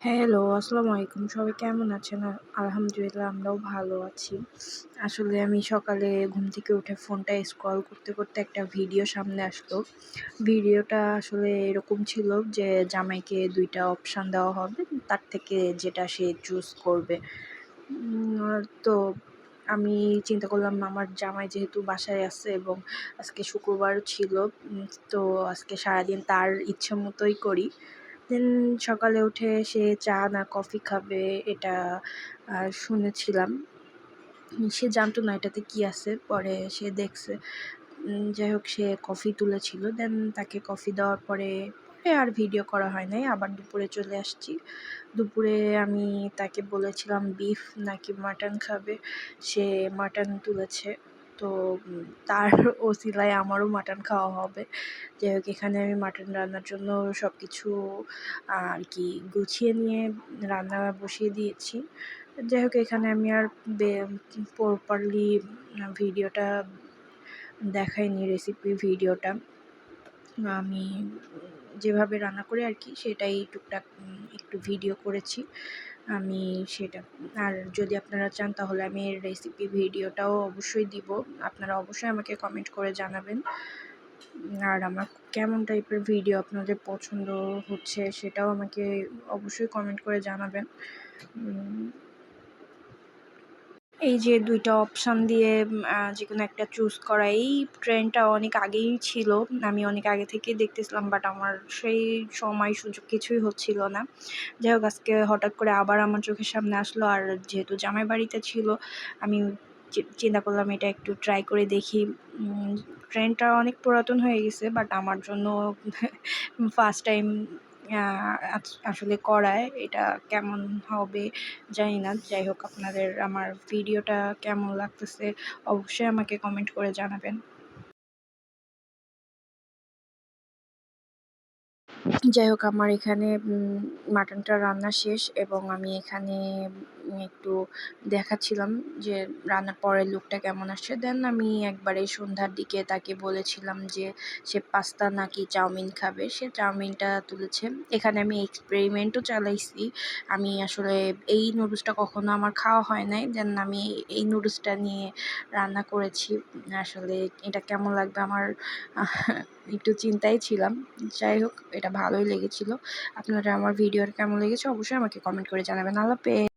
Hello, আসসালামু আলাইকুম। সবাই কেমন আছেন? আলহামদুলিল্লাহ আমরাও ভালো আছি। আসলে আমি সকালে ঘুম থেকে উঠে ফোনটা স্ক্রল করতে, করতে একটা ভিডিও সামনে আসলো। ভিডিওটা আসলে এরকম ছিল যে জামাইকে দুইটা অপশান দেওয়া হবে। তার থেকে যেটা সে চুজ করবে। তো আমি চিন্তা করলাম আমার জামাই যেহেতু বাসায় আছে এবং আজকে শুক্রবার ছিল তো আজকে সারাদিন তার ইচ্ছে মতোই করি। দেন সকালে উঠে সে চা না কফি খাবে এটা শুনেছিলাম। সে জানতো না এটাতে কি আছে। পরে সে দেখছে। যাই হোক সে কফি তুলেছিল। দেন তাকে কফি দেওয়ার পরে, পরে আর ভিডিও করা হয় নাই। আবার দুপুরে চলে আসছি। দুপুরে আমি তাকে বলেছিলাম বিফ নাকি মাটন খাবে। সে মাটন তুলেছে। তো তার ওসিলায় আমারও মাটন খাওয়া হবে। যাই এখানে আমি মাটন রান্নার জন্য সব কিছু আর কি গুছিয়ে নিয়ে রান্না বসিয়ে দিয়েছি। যাই হোক, এখানে আমি আর প্রপারলি ভিডিওটা দেখাইনি রেসিপি ভিডিওটা। আমি যেভাবে রান্না করি আর কি, সেটাই টুকটাক একটু ভিডিও করেছি। আমি সেটা, আর যদি আপনারা চান তাহলে আমি এর রেসিপি ভিডিওটাও অবশ্যই দিব। আপনারা অবশ্যই আমাকে কমেন্ট করে জানাবেন। আর আমার কেমন টাইপের ভিডিও আপনাদের পছন্দ হচ্ছে সেটাও আমাকে অবশ্যই কমেন্ট করে জানাবেন। এই যে দুইটা অপশান দিয়ে যে কোনো একটা চুজ করা, এই ট্রেন্ডটা অনেক আগেই ছিল। আমি অনেক আগে থেকেই দেখতেছিলাম বাট আমার সেই সময় সুযোগ কিছুই হচ্ছিল না। যাই হোক, আজকে হঠাৎ করে আবার আমার চোখের সামনে আসলো, আর যেহেতু জামাই বাড়িতে ছিল, আমি চিন্তা করলাম এটা একটু ট্রাই করে দেখি। ট্রেনটা অনেক পুরাতন হয়ে গেছে বাট আমার জন্য ফার্স্ট টাইম আসলে করায়। এটা কেমন হবে জানি না। যাই হোক, আপনাদের আমার ভিডিওটা কেমন লাগতেছে অবশ্যই আমাকে কমেন্ট করে জানাবেন। যাই হোক, আমার এখানে মাটনটা রান্না শেষ এবং আমি এখানে একটু দেখাচ্ছিলাম যে রান্নার পরের লুকটা কেমন আসছে। দেন আমি একবারে সন্ধ্যার দিকে তাকে বলেছিলাম যে সে পাস্তা নাকি চাউমিন খাবে। সে চাউমিনটা তুলেছে। এখানে আমি এক্সপেরিমেন্টও চালাইছি। আমি আসলে এই নুডলসটা কখনো আমার খাওয়া হয় নাই। দেন আমি এই নুডলসটা নিয়ে রান্না করেছি। আসলে এটা কেমন লাগবে আমার একটু চিন্তায় ছিলাম। যাই হোক, এটা ভালোই লেগেছিল। আপনারা আমার ভিডিওটা কেমন লেগেছে অবশ্যই আমাকে কমেন্ট করে জানাবেন। হাফেজ।